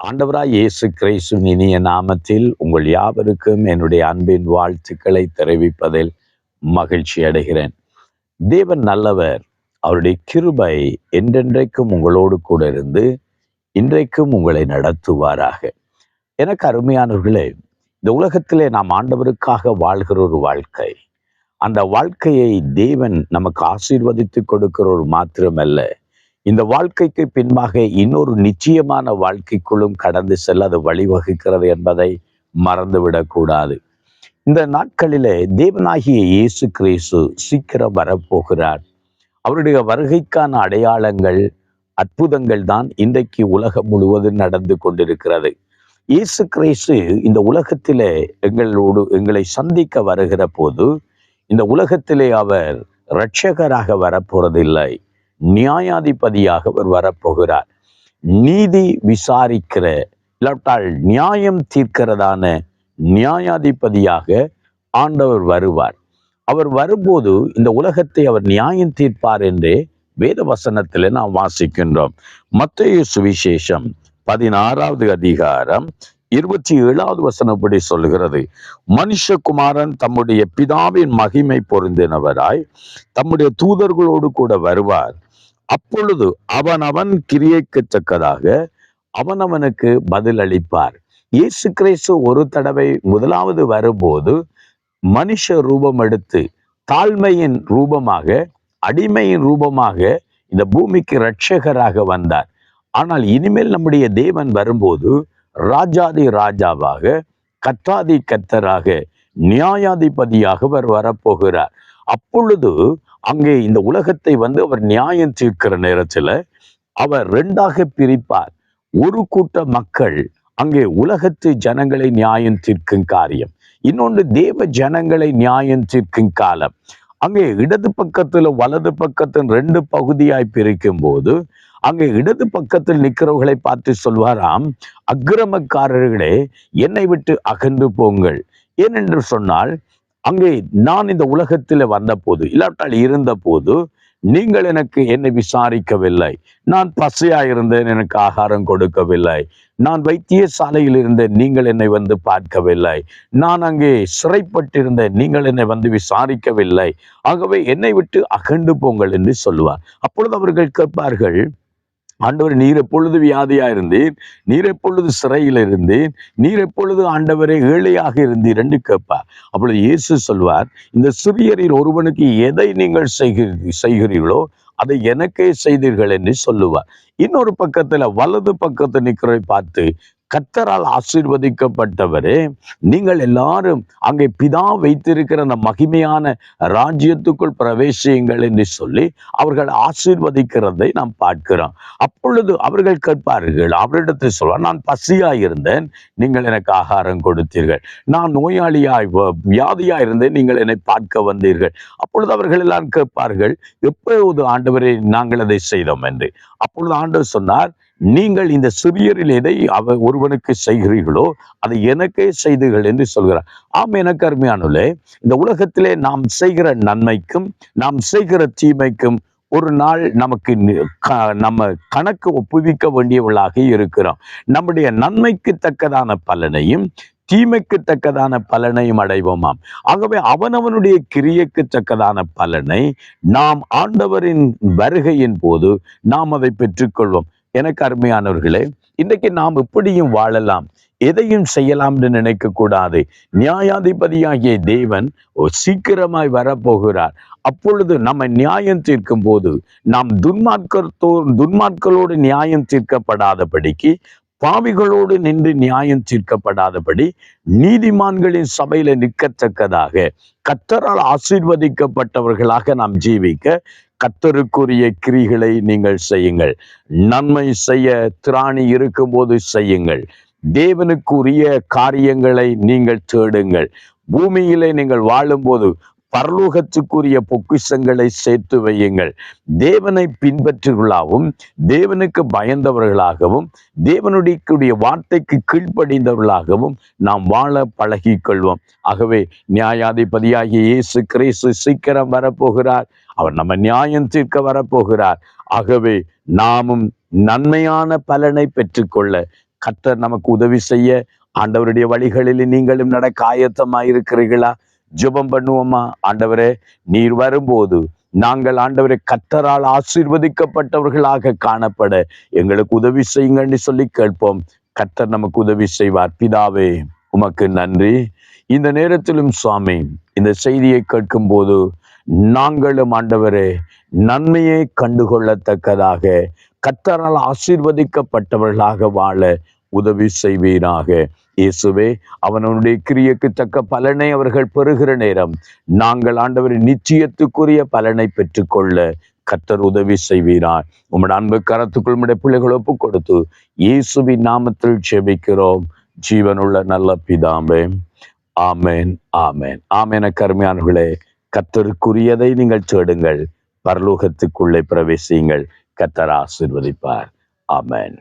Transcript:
ஆண்டவராய் இயேசு கிறிஸ்துவின் இனிய நாமத்தில் உங்கள் யாவருக்கும் என்னுடைய அன்பின் வாழ்த்துக்களை தெரிவிப்பதில் மகிழ்ச்சி அடைகிறேன். தேவன் நல்லவர் அவருடைய கிருபை என்றென்றைக்கும் உங்களோடு கூட இருந்து இன்றைக்கும் உங்களை நடத்துவாராக. எனக்கு அருமையானவர்களே இந்த உலகத்திலே நாம் ஆண்டவருக்காக வாழ்கிற ஒரு வாழ்க்கை. அந்த வாழ்க்கையை தேவன் நமக்கு ஆசீர்வதித்து கொடுக்கிற ஒரு மாத்திரமல்ல. இந்த வாழ்க்கைக்கு பின்பாக இன்னொரு நிச்சயமான வாழ்க்கைக்குள்ளும் கடந்து செல்ல அது வழிவகுக்கிறது என்பதை மறந்துவிடக்கூடாது. இந்த நாட்களிலே தேவனாகிய இயேசு கிரேசு சீக்கிரம் வரப்போகிறார். அவருடைய வருகைக்கான அடையாளங்கள் அற்புதங்கள் தான் இன்றைக்கு உலகம் முழுவதும் நடந்து கொண்டிருக்கிறது. இயேசு கிறிஸ்து இந்த உலகத்திலே எங்களோடு எங்களை சந்திக்க வருகிற போது இந்த உலகத்திலே அவர் இரட்சகராக வரப்போறதில்லை. நியாயாதிபதியாக அவர் வரப்போகிறார். நீதி விசாரிக்கிற இல்லாவிட்டால் நியாயம் தீர்க்கிறதான நியாயாதிபதியாக ஆண்டவர் வருவார். அவர் வரும்போது இந்த உலகத்தை அவர் நியாயம் தீர்ப்பார் என்றே வேத வசனத்தில் நாம் வாசிக்கின்றோம். மத்திய சுவிசேஷம் பதினாறாவது அதிகாரம் இருபத்தி ஏழாவது வசனப்படி சொல்லுகிறது. மனுஷகுமாரன் தம்முடைய பிதாவின் மகிமை பொருந்தினவராய் தம்முடைய தூதர்களோடு கூட வருவார். அப்பொழுது அவன் அவன் கிரியைக்கு தக்கதாக அவனவனுக்கு பதில் அளிப்பார் இயேசு கிறிஸ்து ஒரு தடவை முதலாவது வரும்போது மனுஷ ரூபம் எடுத்து தாழ்மையின் ரூபமாக அடிமையின் ரூபமாக இந்த பூமிக்கு ரட்சகராக வந்தார். ஆனால் இனிமேல் நம்முடைய தேவன் வரும்போது ராஜாதி ராஜாவாக கத்தாதி கத்தராக நியாயாதிபதியாக அவர் வரப்போகிறார். அப்பொழுது அங்கே இந்த உலகத்தை வந்து அவர் நியாயம் தீர்க்கிற நேரத்தில் அவர் ரெண்டாக பிரிப்பார். ஒரு கூட்ட மக்கள் அங்கே உலகத்து ஜனங்களை நியாயம் தீர்க்கும் காரியம். இன்னொன்று தேவ ஜனங்களை நியாயம் தீர்க்கும் காலம். அங்கே இடது பக்கத்துல வலது பக்கத்தின் ரெண்டு பகுதியாய் பிரிக்கும் போது அங்கே இடது பக்கத்தில் நிற்கிறவர்களை பார்த்து சொல்வாராம் அக்கிரமக்காரர்களே என்னை விட்டு அகன்று போங்கள். ஏனென்று சொன்னால் அங்கே நான் இந்த உலகத்தில் வந்த போது இல்லாட்டால் இருந்த போது நீங்கள் எனக்கு என்னை விசாரிக்கவில்லை. நான் பசையா இருந்தேன் எனக்கு ஆகாரம் கொடுக்கவில்லை. நான் வைத்தியசாலையில் இருந்தேன் நீங்கள் என்னை வந்து பார்க்கவில்லை. நான் அங்கே சிறைப்பட்டிருந்தேன் நீங்கள் என்னை வந்து விசாரிக்கவில்லை. ஆகவே என்னை விட்டு அகண்டு போங்கள் என்று சொல்லுவார். அப்பொழுது அவர்கள் கேட்பார்கள் ஆண்டவர் நீர் எப்பொழுது வியாதியா இருந்தீர்? நீர் எப்பொழுது சிறையில் இருந்தீர்? நீர் எப்பொழுது ஆண்டவரே ஏழையாக இருந்தீர் என்று கேட்பார் அப்பொழுது இயேசு சொல்வார் இந்த சிறியரில் ஒருவனுக்கு எதை நீங்கள் செய்கிறீ செய்கிறீர்களோ அதை எனக்கே செய்தீர்கள் என்று சொல்லுவார். இன்னொரு பக்கத்துல வலது பக்கத்தை நிற்கிறதை பார்த்து கத்தரால் ஆசீர்வதிக்கப்பட்டவரே நீங்கள் எல்லாரும் அங்கே பிதா வைத்திருக்கிற அந்த மகிமையான ராஜ்யத்துக்குள் பிரவேசியுங்கள் என்று சொல்லி அவர்கள் ஆசீர்வதிக்கிறதை நாம் பார்க்கிறோம். அப்பொழுது அவர்கள் கேட்பார்கள் அவரிடத்தில் சொல்வார் நான் பசியாய் இருந்தேன் நீங்கள் எனக்கு ஆகாரம் கொடுத்தீர்கள். நான் நோயாளியாய் வ- இருந்தேன் நீங்கள் என்னை பார்க்க வந்தீர்கள். அப்பொழுது அவர்கள் எல்லாம் கேட்பார்கள் எப்போது ஆண்டவரை நாங்கள் அதை செய்தோம்? என்று. அப்பொழுது ஆண்டவர் சொன்னார் நீங்கள் இந்த சிறியரில் எதை அவ ஒருவனுக்கு செய்கிறீர்களோ அதை எனக்கே செய்துகள் என்று சொல்கிறார். ஆம் எனக்கு அருமையானுள்ளே இந்த உலகத்திலே நாம் செய்கிற நன்மைக்கும் நாம் செய்கிற தீமைக்கும் ஒரு நாள் நமக்கு க- நம்ம கணக்கு ஒப்புவிக்க வேண்டியவர்களாக இருக்கிறோம். நம்முடைய நன்மைக்கு தக்கதான பலனையும் தீமைக்கு தக்கதான பலனையும் அடைவோமாம். ஆகவே அவனவனுடைய கிரியைக்கு தக்கதான பலனை நாம் ஆண்டவரின் வருகையின் போது நாம் அதை பெற்றுக்கொள்வோம். எனக்கு அருமையானவர்களே இன்றைக்கு நாம் இப்படியும் வாழலாம் எதையும் செய்யலாம் என்று நினைக்க கூடாது நியாயாதிபதியாகிய தேவன் சீக்கிரமாய் வரப்போகிறார். அப்பொழுது நம்ம நியாயம் தீர்க்கும் போது நாம் துன்மார்க்கத்தோ துன்மார்க்களோடு நியாயம் தீர்க்கப்படாதபடிக்கு பாவிகளோடு நின்று நியாயம் தீர்க்கப்படாதபடி நீதிமான்களின் சபையில நிற்கத்தக்கதாக கத்தரால் ஆசீர்வதிக்கப்பட்டவர்களாக நாம் ஜீவிக்க கத்தருக்குரிய கிரிகளை நீங்கள் செய்யுங்கள். நன்மை செய்ய திராணி இருக்கும்போது செய்யுங்கள். தேவனுக்குரிய காரியங்களை நீங்கள் தேடுங்கள். பூமியிலே நீங்கள் வாழும்போது பரலோகத்துக்குரிய பொக்கிஷங்களை சேர்த்து வையுங்கள். தேவனை பின்பற்றுகளாகவும் தேவனுக்கு பயந்தவர்களாகவும் தேவனுடைய வார்த்தைக்கு கீழ்ப்படிந்தவர்களாகவும் நாம் வாழ பழகி கொள்வோம் ஆகவே நியாயாதிபதியாகிய இயேசு கிரேசு சீக்கிரம் வரப்போகிறார். அவர் நம்ம நியாயம் தீர்க்க வரப்போகிறார். ஆகவே நாமும் நன்மையான பலனை பெற்றுக்கொள்ள கர்த்தர் நமக்கு உதவி செய்ய ஆண்டவருடைய வழிகளில் நீங்களும் நடக்க ஆயத்தமாயிருக்கிறீர்களா? ஜெபம் பண்ணுவோமா? ஆண்டவரே நீர் வரும்போது நாங்கள் ஆண்டவரை கத்தரால் ஆசீர்வதிக்கப்பட்டவர்களாக காணப்பட எங்களுக்கு உதவி செய்யுங்கன்னு சொல்லி கேட்போம். கத்தர் நமக்கு உதவி செய்வார். பிதாவே உமக்கு நன்றி. இந்த நேரத்திலும் சுவாமி இந்த செய்தியை கேட்கும் போது நாங்களும் ஆண்டவரே நன்மையை கண்டுகொள்ளத்தக்கதாக கத்தரால் ஆசீர்வதிக்கப்பட்டவர்களாக வாழ உதவி செய்வீராக. இயேசுவே அவனுடைய கிரியைக்கு தக்க பலனை அவர்கள் பெறுகிற நேரம். நாங்கள் ஆண்டவரின் நிச்சயத்துக்குரிய பலனை பெற்றுக்கொள்ள கத்தர் உதவி செய்வீரார் உம்முடைய அன்பு கரத்துக்குள் உடைய பிள்ளைகள் ஒப்பு கொடுத்து இயேசுவின் நாமத்தில் ஜெபிக்கிறோம். ஜீவனுள்ள நல்ல பிதாமே ஆமேன் ஆமேன். ஆமேன கருமையானவர்களே கத்தருக்குரியதை நீங்கள் தேடுங்கள். பரலோகத்துக்குள்ளே பிரவேசியுங்கள். கத்தர் ஆசிர்வதிப்பார். ஆமேன்.